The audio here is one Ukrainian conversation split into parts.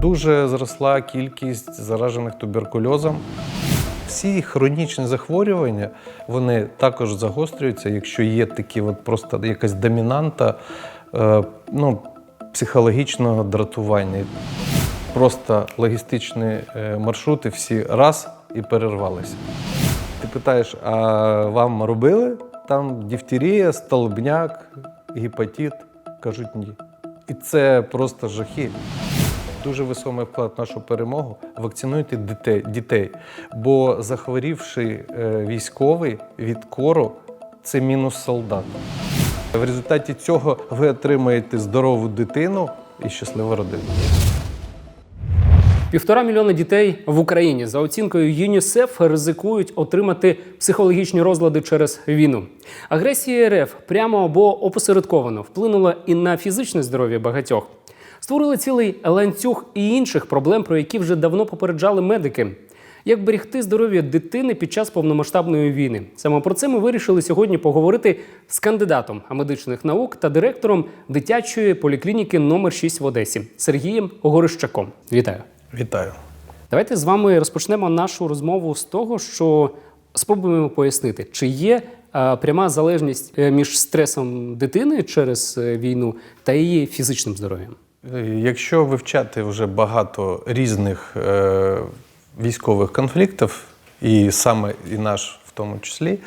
Дуже зросла кількість заражених туберкульозом. Всі хронічні захворювання вони також загострюються, якщо є такі, от просто якась домінанта е, ну, психологічного дратування. Просто логістичні е, маршрути всі раз і перервалися. Ти питаєш, а вам робили там дифтерія, столбняк, гепатит? Кажуть ні. І це просто жахи. Дуже високий вклад в нашу перемогу. Вакцинуйте дітей. Бо захворівши е, військовий від кору, це мінус солдат. В результаті цього ви отримаєте здорову дитину і щасливу родину. Півтора мільйона дітей в Україні за оцінкою ЮНІСЕФ ризикують отримати психологічні розлади через війну. Агресія РФ прямо або опосередковано вплинула і на фізичне здоров'я багатьох. Створили цілий ланцюг і інших проблем, про які вже давно попереджали медики. Як берегти здоров'я дитини під час повномасштабної війни? Саме про це ми вирішили сьогодні поговорити з кандидатом медичних наук та директором дитячої поліклініки номер 6 в Одесі Сергієм Горищаком. Вітаю! Вітаю. Давайте з вами розпочнемо нашу розмову з того, що спробуємо пояснити, чи є е, пряма залежність е, між стресом дитини через е, війну та її фізичним здоров'ям. Якщо вивчати вже багато різних е, військових конфліктів, і саме і наш в тому числі,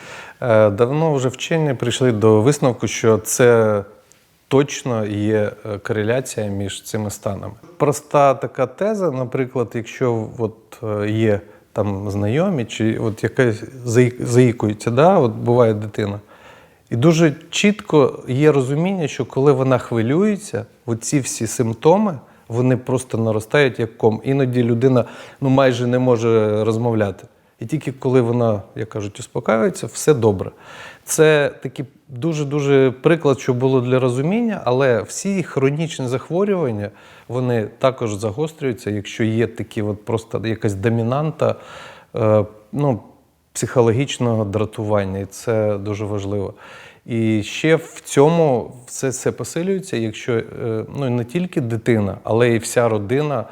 е, давно вже вчені прийшли до висновку, що це точно є е, кореляція між цими станами. Проста така теза, наприклад, якщо от е, є там знайомі, чи от якась заїкується, да, от буває дитина. І дуже чітко є розуміння, що коли вона хвилюється, оці всі симптоми вони просто наростають як ком. Іноді людина ну, майже не може розмовляти. І тільки коли вона, як кажуть, успокаюється, все добре. Це такий дуже-дуже приклад, що було для розуміння, але всі хронічні захворювання вони також загострюються, якщо є такі, от просто якась домінанта. Е, ну, психологічного дратування, і це дуже важливо. І ще в цьому все це посилюється, якщо е, ну, не тільки дитина, але і вся родина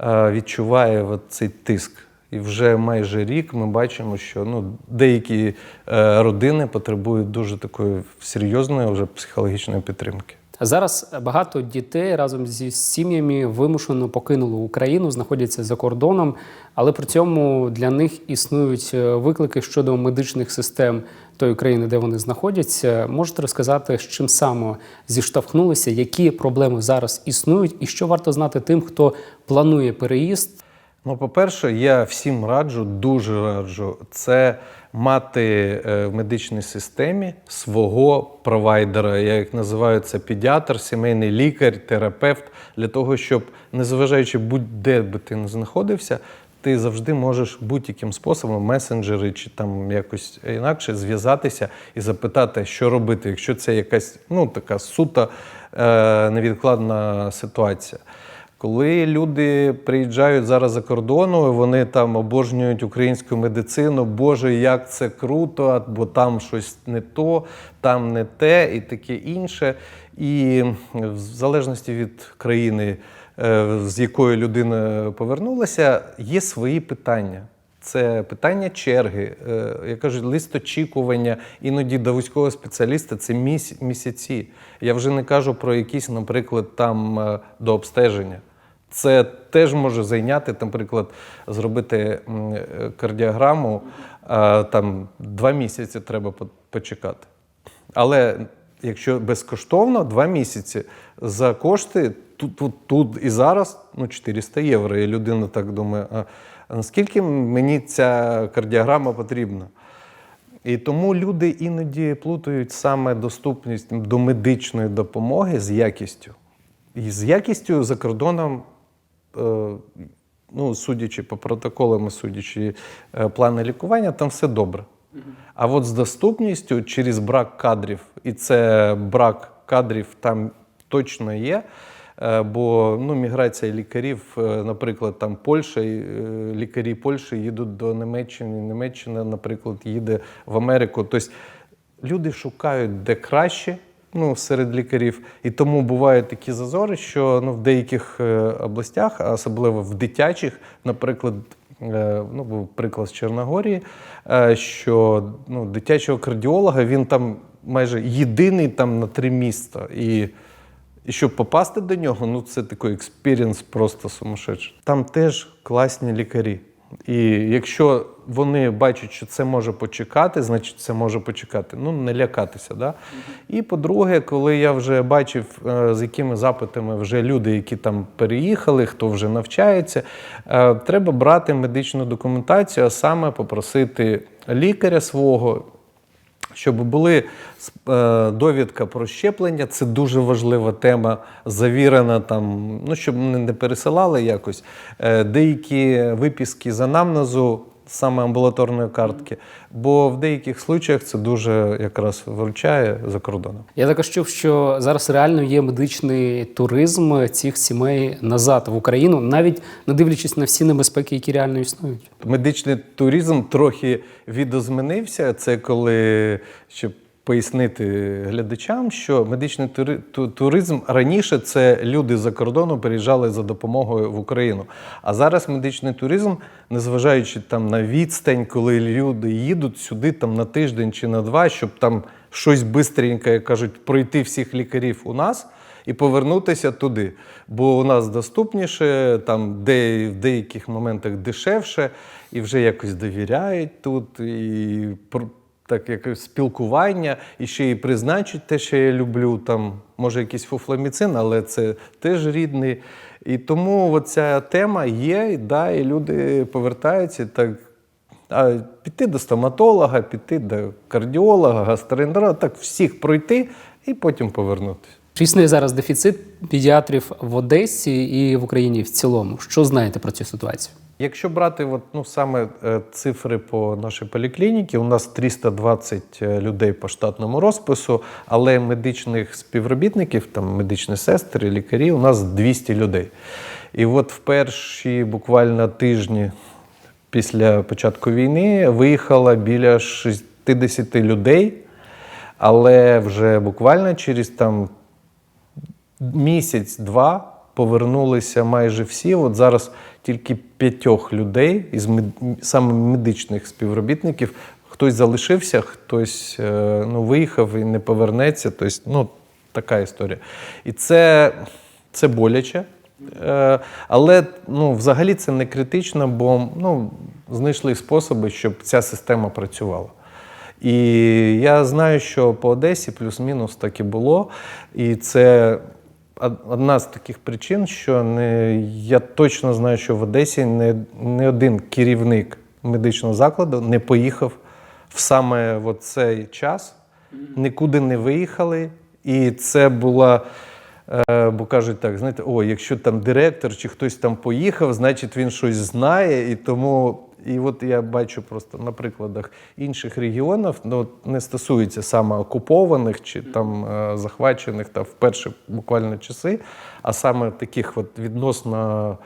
е, відчуває цей тиск. І вже майже рік ми бачимо, що ну, деякі е, родини потребують дуже такої серйозної вже психологічної підтримки. Зараз багато дітей разом зі сім'ями вимушено покинули Україну, знаходяться за кордоном, але при цьому для них існують е, виклики щодо медичних систем тої країни, де вони знаходяться. Можете розказати, з чим саме зіштовхнулися, які проблеми зараз існують, і що варто знати тим, хто планує переїзд Ну, по-перше, я всім раджу, дуже раджу, це мати е, в медичній системі свого провайдера. Я їх називаю це педіатр, сімейний лікар, терапевт, для того, щоб, незважаючи будь-де би ти не знаходився, ти завжди можеш будь-яким способом, месенджери чи там якось інакше зв'язатися і запитати, що робити, якщо це якась ну, така сута е, невідкладна ситуація. Коли люди приїжджають зараз за кордону, вони там обожнюють українську медицину, Боже, як це круто, бо там щось не то, там не те і таке інше. І в залежності від країни, е, з якої людина повернулася, є свої питання. Це питання черги, е, я кажу, лист очікування іноді до військового спеціаліста це міс- місяці. Я вже не кажу про якісь, наприклад, там е, до обстеження. Це теж може зайняти, наприклад, зробити кардіограму, там два місяці треба почекати. Але якщо безкоштовно, два місяці за кошти тут, тут, тут і зараз ну, 400 євро. І людина так думає, а наскільки мені ця кардіограма потрібна? І тому люди іноді плутають саме доступність до медичної допомоги з якістю. І з якістю за кордоном, ну, судячи по протоколам, судячи е, плани лікування, там все добре. А от з доступністю через брак кадрів, і це брак кадрів там точно є. е, Бо ну, міграція лікарів, е, наприклад, там Польща, е, лікарі Польщі їдуть до Німеччини, Німеччина, наприклад, їде в Америку. Тобто люди шукають де краще, ну, серед лікарів. І тому бувають такі зазори, що ну, в деяких е, областях, а особливо в дитячих, наприклад, е, ну, був приклад з Чорногорії, е, що ну, дитячого кардіолога він там майже єдиний там на три міста. І і щоб попасти до нього, ну це такий експірієнс просто сумасшедший. Там теж класні лікарі. І якщо вони бачать, що це може почекати, значить це може почекати. Ну, не лякатися. Да? І по-друге, коли я вже бачив, е, з якими запитами вже люди, які там переїхали, хто вже навчається, е, треба брати медичну документацію, а саме попросити лікаря свого щоб були е, довідка про щеплення, це дуже важлива тема, завірена там, ну щоб не пересилали якось. Е, деякі виписки з анамнезу, саме амбулаторної картки, бо в деяких случаях це дуже якраз виручає за кордоном. Я також чув, що зараз реально є медичний туризм цих сімей назад в Україну, навіть не дивлячись на всі небезпеки, які реально існують. Медичний туризм трохи відозмінився. Це коли щоб пояснити глядачам, що медичний туризм раніше це люди за кордону переїжджали за допомогою в Україну. А зараз медичний туризм, незважаючи там на відстань, коли люди їдуть сюди там на тиждень чи на два, щоб там щось бистренько, як кажуть, пройти всіх лікарів у нас і повернутися туди. Бо у нас доступніше, там де в деяких моментах дешевше, і вже якось довіряють тут, і так якось спілкування, і ще і призначить те, що я люблю. Там може якийсь фуфломіцин, але це теж рідний. І тому ця тема є, да, і люди повертаються так. А піти до стоматолога, піти до кардіолога, гастроентеролога, так всіх пройти і потім повернутися. Існує зараз дефіцит педіатрів в Одесі і в Україні в цілому? Що знаєте про цю ситуацію? Якщо брати от, ну, саме е, цифри по нашій поліклініці, у нас 320 людей по штатному розпису, але медичних співробітників, там медичні сестри, лікарі, у нас 200 людей. І от в перші буквально тижні після початку війни виїхало біля 60 людей, але вже буквально через там місяць-два повернулися майже всі. От зараз тільки п'ятьох людей із саме медичних співробітників. Хтось залишився, хтось е, ну, виїхав і не повернеться. Тобто, ну, така історія. І це, це боляче. Е, Але ну, взагалі це не критично, бо ну, знайшли способи, щоб ця система працювала. І я знаю, що по Одесі плюс-мінус так і було. І це одна з таких причин, що не, я точно знаю, що в Одесі не, не один керівник медичного закладу не поїхав в саме в цей час, нікуди не виїхали. І це була. Е, Бо кажуть так, знаєте, о, якщо там директор чи хтось там поїхав, значить він щось знає. І тому, і от я бачу просто на прикладах інших регіонів, ну не стосується саме окупованих чи там е, захвачених та в перші буквально часи, а саме таких от відносно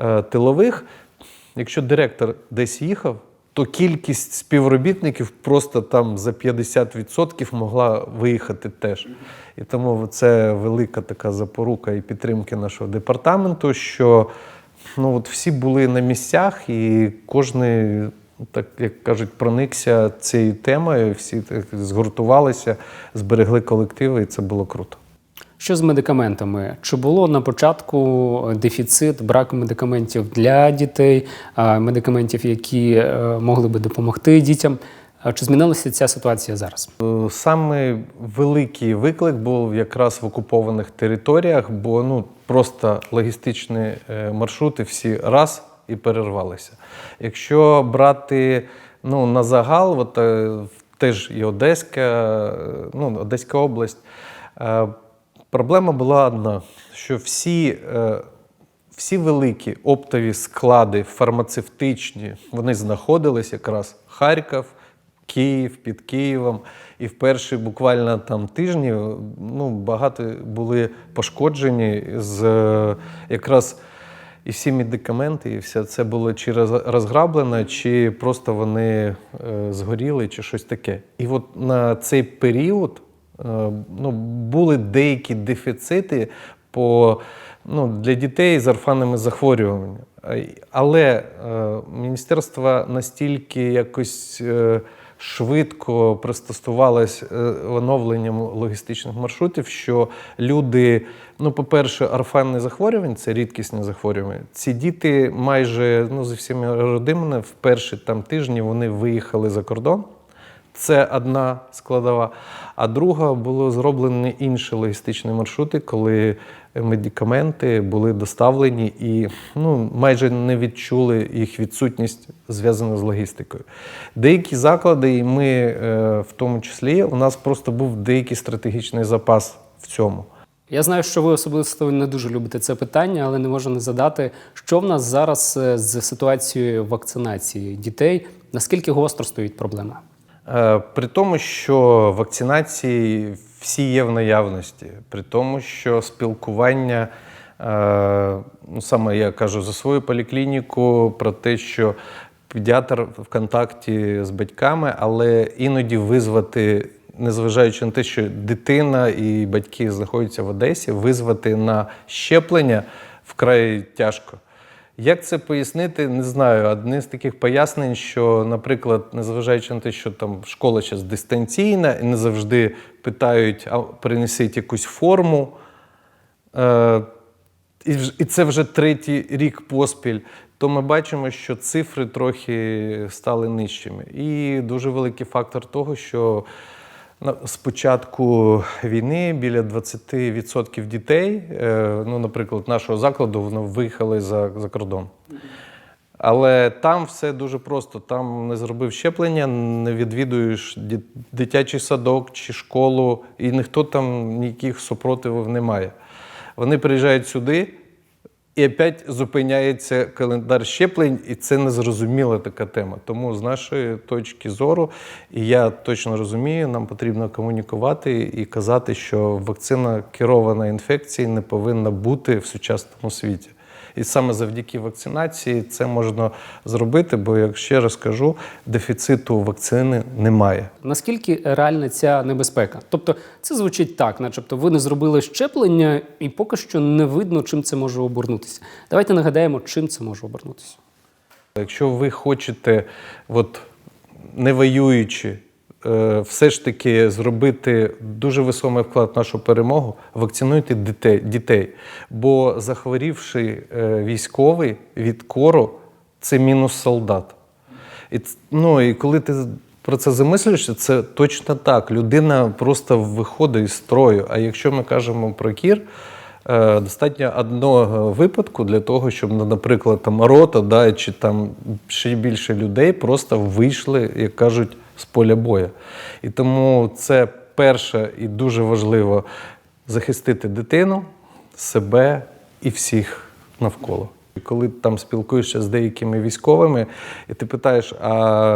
е, тилових. Якщо директор десь їхав, то кількість співробітників просто там за 50% могла виїхати теж. І тому це велика така запорука і підтримки нашого департаменту, що ну, от всі були на місцях, і кожен, так як кажуть, проникся цією темою, всі так згуртувалися, зберегли колективи, і це було круто. Що з медикаментами? Чи було на початку дефіцит, брак медикаментів для дітей, медикаментів, які е, могли би допомогти дітям? Чи змінилася ця ситуація зараз? Е, Саме великий виклик був якраз в окупованих територіях, бо ну просто логістичні е, маршрути всі раз і перервалися. Якщо брати ну, на загал, от, е, теж і Одеська, ну, Одеська область, проблема була одна: що всі. всі великі оптові склади, фармацевтичні, вони знаходились якраз Харків, Київ, під Києвом. І в перші буквально там тижні ну, багато були пошкоджені з е, якраз і всі медикаменти, і все це було чи розграблено, чи просто вони е, згоріли, чи щось таке. І от на цей період ну, були деякі дефіцити по, ну, для дітей з орфанними захворюваннями. Е, Але е, міністерство настільки якось е, швидко пристосувалось е, оновленням логістичних маршрутів, що люди, ну, по-перше, орфанне захворювання це рідкісне захворювання. Ці діти майже ну, зі всіма родинами в перші там тижні вони виїхали за кордон. Це одна складова. А друга було зроблені інші логістичні маршрути, коли медикаменти були доставлені і ну, майже не відчули їх відсутність зв'язану з логістикою. Деякі заклади, і ми е, в тому числі, у нас просто був деякий стратегічний запас в цьому. Я знаю, що ви особисто не дуже любите це питання, але не можу не задати, що в нас зараз е, з ситуацією вакцинації дітей. Наскільки гостро стоїть проблема? Е, При тому, що вакцинації всі є в наявності, при тому, що спілкування, е, ну саме я кажу за свою поліклініку, про те, що педіатр в контакті з батьками, але іноді визвати, незважаючи на те, що дитина і батьки знаходяться в Одесі, визвати на щеплення вкрай тяжко. Як це пояснити, не знаю. Одне з таких пояснень, що, наприклад, незважаючи на те, що там школа зараз дистанційна і не завжди питають, а принесіть якусь форму. Е, і, це вже третій рік поспіль, то ми бачимо, що цифри трохи стали нижчими. І дуже великий фактор того, що з початку війни біля 20% дітей, е, ну, наприклад, нашого закладу, вони виїхали за, за кордон. Але там все дуже просто. Там не зробив щеплення, не відвідуєш дитячий садок чи школу, і ніхто там ніяких супротивів не має. Вони приїжджають сюди, і опять зупиняється календар щеплень, і це незрозуміла така тема. Тому з нашої точки зору, і я точно розумію, нам потрібно комунікувати і казати, що вакцина керована інфекції не повинна бути в сучасному світі. І саме завдяки вакцинації це можна зробити, бо, як ще раз кажу, дефіциту вакцини немає. Наскільки реальна ця небезпека? Тобто, це звучить так, начебто, ви не зробили щеплення, і поки що не видно, чим це може обернутися. Давайте нагадаємо, чим це може обернутися. Якщо ви хочете, от, не воюючи, все ж таки зробити дуже високий вклад в нашу перемогу, вакцинуйте дітей. дітей. Бо захворівши е, військовий від кору, це мінус солдат. І, ну, і коли ти про це замислюєшся, це точно так. Людина просто виходить із строю. А якщо ми кажемо про кір, е, достатньо одного випадку для того, щоб, ну, наприклад, там рота, да, чи там ще більше людей просто вийшли, як кажуть, з поля бою. І тому це перше і дуже важливо захистити дитину, себе і всіх навколо. Коли там спілкуєшся з деякими військовими, і ти питаєш, а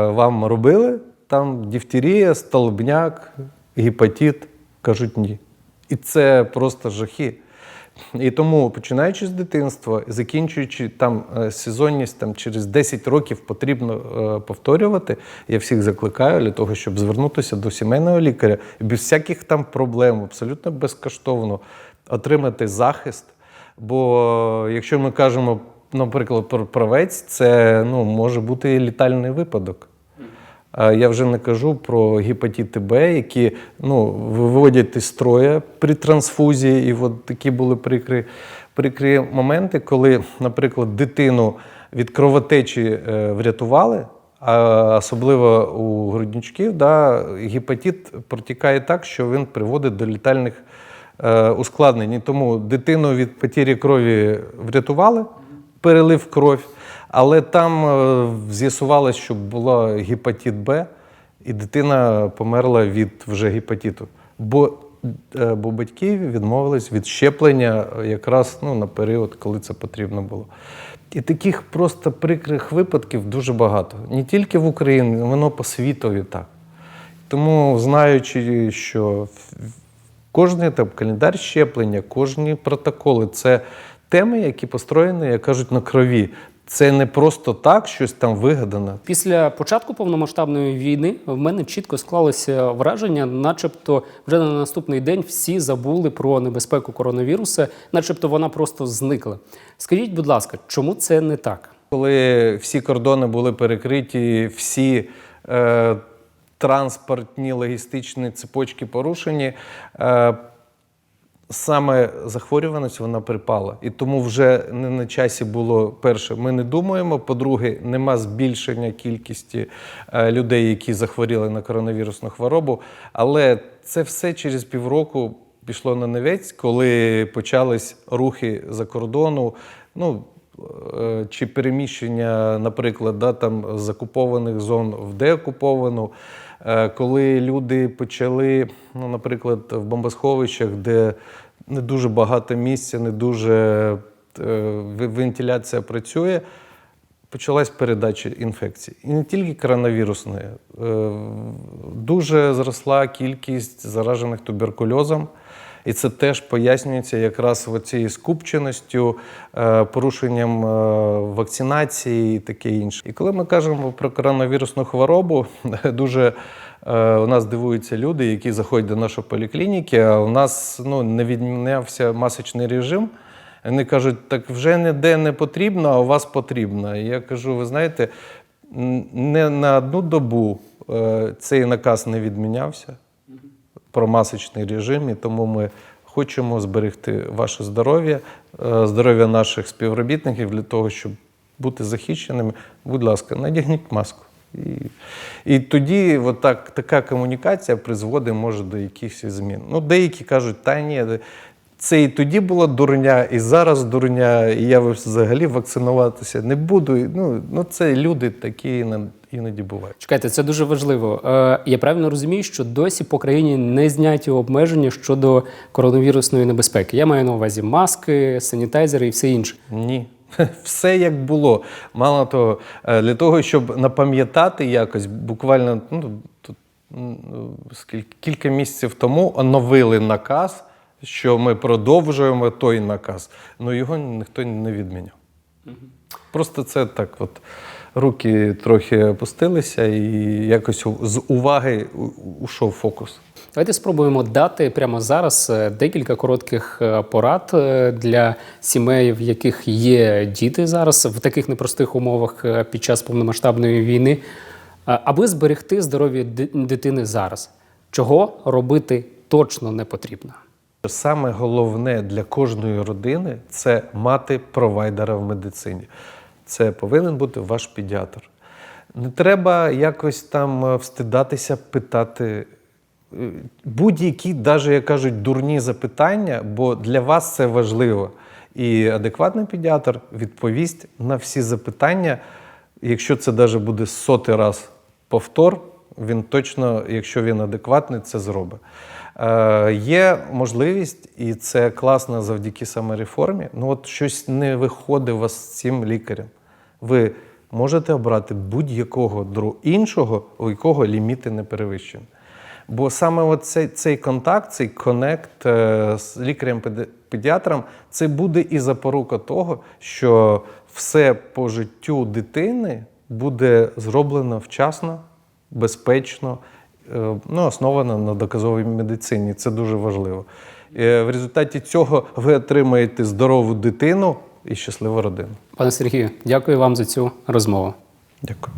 вам робили там дифтерія, столбняк, гепатит? Кажуть ні. І це просто жахи. І тому, починаючи з дитинства, закінчуючи там е, сезонність там, через 10 років потрібно е, повторювати. Я всіх закликаю для того, щоб звернутися до сімейного лікаря без всяких там проблем, абсолютно безкоштовно отримати захист. Бо якщо ми кажемо, наприклад, про правець, це ну, може бути літальний випадок. Я вже не кажу про гепатити Б, які ну, виводять із строя при трансфузії. І от такі були прикрі, прикрі моменти, коли, наприклад, дитину від кровотечі е, врятували, а особливо у грудничків, да, гепатит протікає так, що він приводить до літальних е, ускладнень. Тому дитину від потірі крові врятували, перелив кров. Але там е, з'ясувалось, що було гепатит Б, і дитина померла від вже гепатиту. Бо, е, бо батьки відмовились від щеплення якраз ну, на період, коли це потрібно було. І таких просто прикрих випадків дуже багато. Не тільки в Україні, воно по світові так. Тому, знаючи, що Кожний там календар щеплення, кожні протоколи це теми, які построєні, як кажуть, на крові. Це не просто так, щось там вигадано. Після початку повномасштабної війни в мене чітко склалося враження, начебто вже на наступний день всі забули про небезпеку коронавіруса, начебто вона просто зникла. Скажіть, будь ласка, чому це не так? Коли всі кордони були перекриті, всі е, транспортні логістичні цепочки порушені, е, саме захворюваність вона припала. І тому вже не на часі було перше, ми не думаємо. По-друге, нема збільшення кількості е, людей, які захворіли на коронавірусну хворобу. Але це все через півроку пішло на невець, коли почались рухи за кордону. Ну, чи переміщення, наприклад, да, там, з окупованих зон в деокуповану, Е, коли люди почали, ну, наприклад, в бомбосховищах, де не дуже багато місця, не дуже е, вентиляція працює, почалась передача інфекцій. І не тільки коронавірусної. Е, Дуже зросла кількість заражених туберкульозом. І це теж пояснюється якраз цією скупченістю, е, порушенням е, вакцинації і таке інше. І коли ми кажемо про коронавірусну хворобу, дуже е, у нас дивуються люди, які заходять до нашої поліклініки, а у нас ну, не відмінявся масочний режим. Вони кажуть, так вже ніде не потрібно, а у вас потрібно. І я кажу, ви знаєте, не на одну добу цей наказ не відмінявся про масочний режим, і тому ми хочемо зберегти ваше здоров'я, е, здоров'я наших співробітників для того, щоб бути захищеними. Будь ласка, надягніть маску. І, і тоді от так, така комунікація призводить може до якихось змін. Ну, деякі кажуть, та ні, це і тоді була дурня, і зараз дурня, і я взагалі вакцинуватися не буду. Ну, ну це люди такі іноді- бувають. Чекайте, це дуже важливо. Е, я правильно розумію, що досі по країні не зняті обмеження щодо коронавірусної небезпеки. Я маю на увазі маски, санітайзери і все інше. Ні. Все як було. Мало того, е, для того, щоб напам'ятати якось, буквально ну, тут, ну, скільки, кілька місяців тому оновили наказ, що ми продовжуємо той наказ. Ну його ніхто не відміняв. Просто це так, от руки трохи опустилися, і якось з уваги ушов фокус. Давайте спробуємо дати прямо зараз е, декілька коротких е, порад е, для сімей, в яких є діти зараз в таких непростих умовах під час повномасштабної війни, аби зберегти здоров'я дитини зараз. Чого робити точно не потрібно. Саме головне для кожної родини це мати провайдера в медицині. Це повинен бути ваш педіатр. Не треба якось там е, встидатися питати е, будь-які, навіть як кажуть, дурні запитання, бо для вас це важливо. І адекватний педіатр відповість на всі запитання. Якщо це навіть буде сотий раз повтор, він точно, якщо він адекватний, це зробить. Е, є можливість, і це класно завдяки саме реформі. Ну, от щось не виходить у вас з цим лікарем. Ви можете обрати будь-якого іншого, у якого ліміти не перевищені. Бо саме от цей, цей контакт, цей конект е, з лікарем-педіатром, це буде і запорука того, що все по життю дитини буде зроблено вчасно, безпечно, ну, основана на доказовій медицині. Це дуже важливо. Е, В результаті цього ви отримаєте здорову дитину і щасливу родину. Пане Сергію, дякую вам за цю розмову. Дякую.